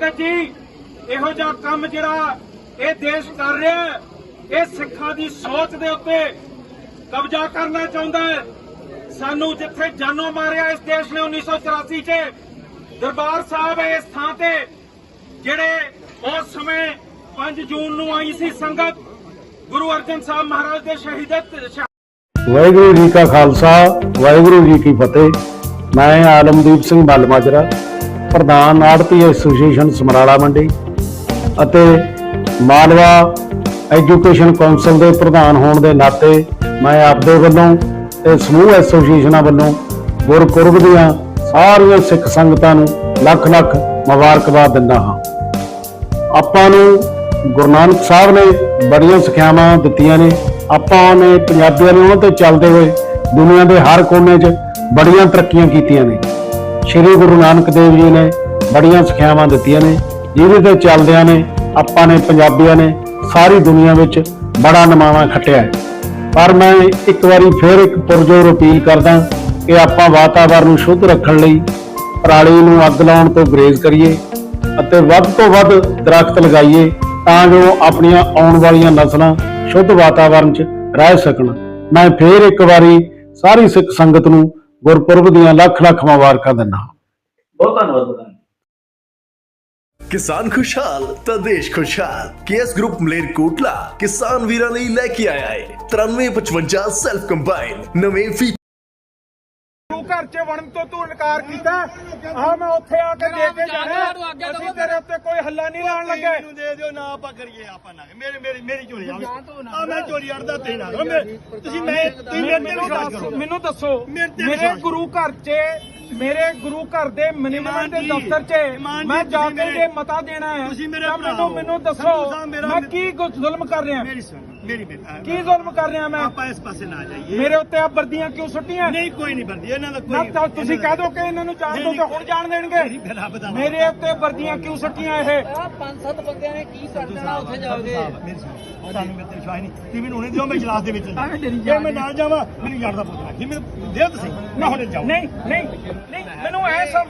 ਸੰਗਤ ਜੀ, ਇਹੋ ਜਿਹਾ ਕੰਮ ਜਿਹੜਾ ਇਹ ਦੇਸ਼ ਕਰ ਰਿਹਾ ਇਹ ਸਿੱਖਾਂ ਦੀ ਸੋਚ ਦੇ ਉੱਤੇ ਕਬਜ਼ਾ ਕਰਨਾ ਚਾਹੁੰਦਾ ਹੈ। ਸਾਨੂੰ ਜਿੱਥੇ ਜਾਨੋਂ ਮਾਰਿਆ ਇਸ ਦੇਸ਼ ਨੇ 1984 'ਚ, ਦਰਬਾਰ ਸਾਹਿਬ ਇਸ ਥਾਂ ਤੇ, ਜਿਹੜੇ ਉਸ ਸਮੇਂ 5 ਜੂਨ ਨੂੰ ਆਈ ਸੀ ਸੰਗਤ, ਗੁਰੂ ਅਰਜਨ ਸਾਹਿਬ ਮਹਾਰਾਜ ਦੇ ਸ਼ਹੀਦਤ ਵਾਹਿਗੁਰੂ ਜੀ ਕਾ ਖਾਲਸਾ, ਵਾਹਿਗੁਰੂ ਜੀ ਕੀ ਫਤਿਹ। ਮੈਂ ਆਲਮਦੀਪ ਸਿੰਘ ਮੱਲ ਮਾਜਰਾ ਪ੍ਰਧਾਨ ਆੜਤੀ ਐਸੋਸੀਏਸ਼ਨ ਸਮਰਾਲਾ ਮੰਡੀ ਅਤੇ ਮਾਲਵਾ ਐਜੂਕੇਸ਼ਨ ਕੌਂਸਲ ਦੇ ਪ੍ਰਧਾਨ ਹੋਣ ਦੇ ਨਾਤੇ ਮੈਂ ਆਪਦੇ ਵੱਲੋਂ ਤੇ ਸਮੂਹ ਐਸੋਸੀਏਸ਼ਨਾਂ ਵੱਲੋਂ ਗੁਰਪੁਰਬ ਦੀਆਂ ਸਾਰੀਆਂ ਸਿੱਖ ਸੰਗਤਾਂ ਨੂੰ ਲੱਖ ਲੱਖ ਮੁਬਾਰਕਬਾਦ ਦਿੰਦਾ ਹਾਂ। ਆਪਾਂ ਨੂੰ ਗੁਰੂ ਨਾਨਕ ਸਾਹਿਬ ਨੇ ਬੜੀਆਂ ਸਿੱਖਿਆਵਾਂ ਦਿੱਤੀਆਂ ਨੇ। ਆਪਾਂ ਨੇ ਪੰਜਾਬੀਆਂ ਨੇ ਉਹਨਾਂ ਤੇ ਚੱਲਦੇ ਹੋਏ ਦੁਨੀਆ ਦੇ ਹਰ ਕੋਨੇ 'ਚ ਬੜੀਆਂ ਤਰੱਕੀਆਂ ਕੀਤੀਆਂ ਨੇ। ਸ੍ਰੀ ਗੁਰੂ ਨਾਨਕ ਦੇਵ ਜੀ ਨੇ ਬੜੀਆਂ ਸਿੱਖਿਆਵਾਂ ਦਿੱਤੀਆਂ ਨੇ, ਜਿਹਦੇ ਤੇ ਚੱਲਦਿਆਂ ਨੇ, ਆਪਾਂ ਨੇ, ਪੰਜਾਬੀਆਂ ਨੇ ਸਾਰੀ ਦੁਨੀਆ ਵਿੱਚ ਬੜਾ ਨਮਾਵਾ ਖੱਟਿਆ ਹੈ। ਪਰ ਮੈਂ ਇੱਕ ਵਾਰੀ ਫੇਰ ਇੱਕ ਪੁਰਜੋਰ ਅਪੀਲ ਕਰਦਾ ਕਿ ਆਪਾਂ ਵਾਤਾਵਰਨ ਨੂੰ ਸ਼ੁੱਧ ਰੱਖਣ ਲਈ, ਪਰਾਲੀ ਨੂੰ ਅੱਗ ਲਾਉਣ ਤੋਂ ਗੁਰੇਜ਼ ਕਰੀਏ ਅਤੇ ਵੱਧ ਤੋਂ ਵੱਧ ਦਰਖਤ ਲਗਾਈਏ ਤਾਂ ਜੋ ਆਪਣੀਆਂ ਆਉਣ ਵਾਲੀਆਂ ਨਸਲਾਂ ਸ਼ੁੱਧ ਵਾਤਾਵਰਨ 'ਚ ਰਹਿ ਸਕਣ। ਮੈਂ ਫੇਰ ਇੱਕ ਵਾਰੀ ਸਾਰੀ ਸਿੱਖ ਸੰਗਤ ਨੂੰ ਗੁਰਪੁਰਬ ਦੀਆਂ ਲੱਖ ਲੱਖ ਮੁਬਾਰਕਾਂ ਦਿੰਦਾ ਬਹੁਤ ਧੰਨਵਾਦ ਬਤਾਨ ਕਿਸਾਨ ਖੁਸ਼ਹਾਲ ਤਾਂ ਦੇਸ਼ ਖੁਸ਼ਹਾਲ। ਕੇਐਸ ਗਰੁੱਪ ਮਲੇਰਕੋਟਲਾ ਕਿਸਾਨ ਵੀਰਾਂ ਲਈ ਲੈ ਕੇ ਆਇਆ ਹੈ। 9355 ਸੈਲਫ ਕੰਬਾਈਨ ਨਵੇਂ ਫੀ ਤੂੰ ਘਰ 'ਚ ਵੜਨ ਤੋਂ ਤੂੰ ਇਨਕਾਰ ਕੀਤਾ। ਆ ਮੈਂ ਉੱਥੇ ਆ ਕੇ ਦੇ ਕੇ ਜਾਣਾ। ਅਸੀਂ ਤੇਰੇ ਉੱਤੇ ਕੋਈ ਹੱਲਾ ਨਹੀਂ ਲਾਉਣ ਲੱਗੇ। ਮੈਨੂੰ ਦੇ ਦਿਓ ਨਾ ਆਪਾਂ ਕਰੀਏ ਆਪਾਂ ਨਾ ਮੇਰੀ ਮੇਰੀ ਮੇਰੀ ਚੋਰੀ ਆ। ਮੈਂ ਚੋਰੀ ਅੜਦਾ ਤੇ ਨਾ ਤੁਸੀਂ ਮੈਂ ਤੁਸੀਂ ਮੈਨੂੰ ਦੱਸ ਕਰੋ। ਮੈਨੂੰ ਦੱਸੋ ਮੇਰੇ ਗੁਰੂ ਘਰ 'ਚ ਮੇਰੇ ਗੁਰੂ ਘਰ ਦੇ ਮਿਨੀਮਮ ਇਮਾਨ ਦੇ ਦਫ਼ਤਰ 'ਚ ਮੈਂ ਜਾ ਕੇ ਜੇ ਮਤਾ ਦੇਣਾ ਹੈ ਤੁਸੀਂ ਮੇਰੇ ਮੈਨੂੰ ਦੱਸੋ ਮੈਂ ਕੀ ਕੁਝ ਜ਼ੁਲਮ ਕਰ ਰਿਹਾ। ਮੇਰੀ ਮੇਰੀ ਕੀ ਜ਼ੁਲਮ ਕਰ ਰਿਹਾ ਮੈਂ? ਆਪਾਂ ਇਸ ਪਾਸੇ ਨਾ ਜਾਈਏ। ਮੇਰੇ ਉੱਤੇ ਆ ਵਰਦੀਆਂ ਕਿਉਂ ਸੁੱਟੀਆਂ? ਨਹੀਂ ਕੋਈ ਨਹੀਂ ਬੰਦੀ ਇਹਨਾਂ ਦਾ ਨਾ ਕੋਈ ਤਾਂ ਤੁਸੀਂ ਕਹਿ ਦੋ ਕਿ ਇਹਨਾਂ ਨੂੰ ਜਾਣ ਦੋ ਤੇ ਹੁਣ ਜਾਣ ਮੇਰੀ ਦੇਣਗੇ। ਮੇਰੇ ਉੱਤੇ ਵਰਦੀਆਂ ਕਿਉਂ ਸੁੱਟੀਆਂ ਇਹ? ਆ ਪੰਜ ਸੱਤ ਬੰਦਿਆਂ ਨੇ ਕੀ ਕਰ ਦੇਣਾ ਉੱਥੇ ਜਾ ਕੇ। ਤੁਹਾਨੂੰ ਮੇਰੇ ਤੇ ਵਿਸ਼ਵਾਸ ਨਹੀਂ। ਤੁਸੀਂ ਮੈਨੂੰ ਹੁਣੇ ਦਿਓ ਮੈਂ ਇਜਲਾਸ ਦੇ ਵਿੱਚ ਜੇ ਮੈਂ ਨਾਲ ਜਾਵਾਂ ਮੈਨੂੰ ਯਾਰ ਦਾ ਪੁੱਤ ਰੱਖੀ ਮੈਨੂੰ ਦਿਓ ਤੁਸੀਂ। ਮੈਂ ਹੁਣੇ ਜਾਊਂ। ਨਹੀਂ ਨਹੀਂ ਨਹੀਂ।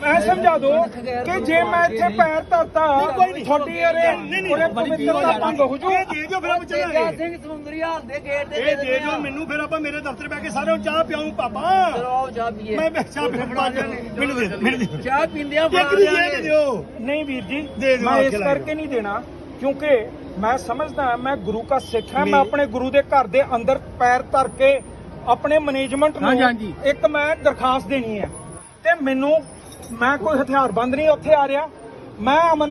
ਐ ਸਮਝਾ ਦਿਓ ਕਿ ਜੇ ਮੈਂ ਇੱਥੇ ਪੈਰ ਧਰਤਾ ਤੁਹਾਡੀ ਅਰੇ ਉਰੇ ਪਵਿੱਤਰਤਾ ਭੰਗ ਹੋ ਜੂ। ਇਹ ਦੇ ਦਿਓ ਫਿਰ ਆਪਾਂ ਚੱਲਾਂਗੇ। ਸਿੰਘ ਸਮੁੰਦਰੀ ਹਾਲ ਦੇ ਗੇਟ ਦੇ ਇਹ ਦੇ ਦਿਓ ਮੈਨੂੰ ਫਿਰ ਆਪਾਂ ਮੇਰੇ ਦਫ਼ਤਰ ਬੈ ਕੇ ਸਾਰਿਆਂ ਨੂੰ ਚਾਹ ਪਿਆਉਂ ਪਾਪਾ। ਚਲੋ ਚਾਹ ਪੀਏ। ਮੈਂ ਚਾਹ ਪਾ ਮੈਨੂੰ ਦੇ ਮੈਨੂੰ ਦੇ। ਚਾਹ ਪੀਂਦਿਆਂ ਇੱਕ ਬਣਾ ਦੀ ਦੇ ਦਿਆਂਗੇ ਦਿਓ। ਨਹੀਂ ਵੀਰ ਜੀ ਦੇ ਮੈਂ ਇਸ ਕਰਕੇ ਨਹੀਂ ਦੇਣਾ ਕਿਉਂਕਿ ਮੈਂ ਸਮਝਦਾ ਮੈਂ ਗੁਰੂ ਦਾ ਸਿੱਖ ਹਾਂ ਮੈਂ ਆਪਣੇ ਗੁਰੂ ਦੇ ਘਰ ਦੇ ਅੰਦਰ ਪੈਰ ਧਰ ਕੇ ਆਪਣੇ ਮੈਨੇਜਮੈਂਟ ਨੂੰ ਇੱਕ ਮੈਂ ਦਰਖਾਸਤ ਦੇਣੀ ਹੈ। ਤੇ ਮੈਨੂੰ ਮੈਂ ਕੋਈ ਹਥਿਆਰ ਬੰਦ ਨਹੀਂ ਉੱਥੇ ਆ ਰਿਹਾ। ਮੈਂ ਅਮਨ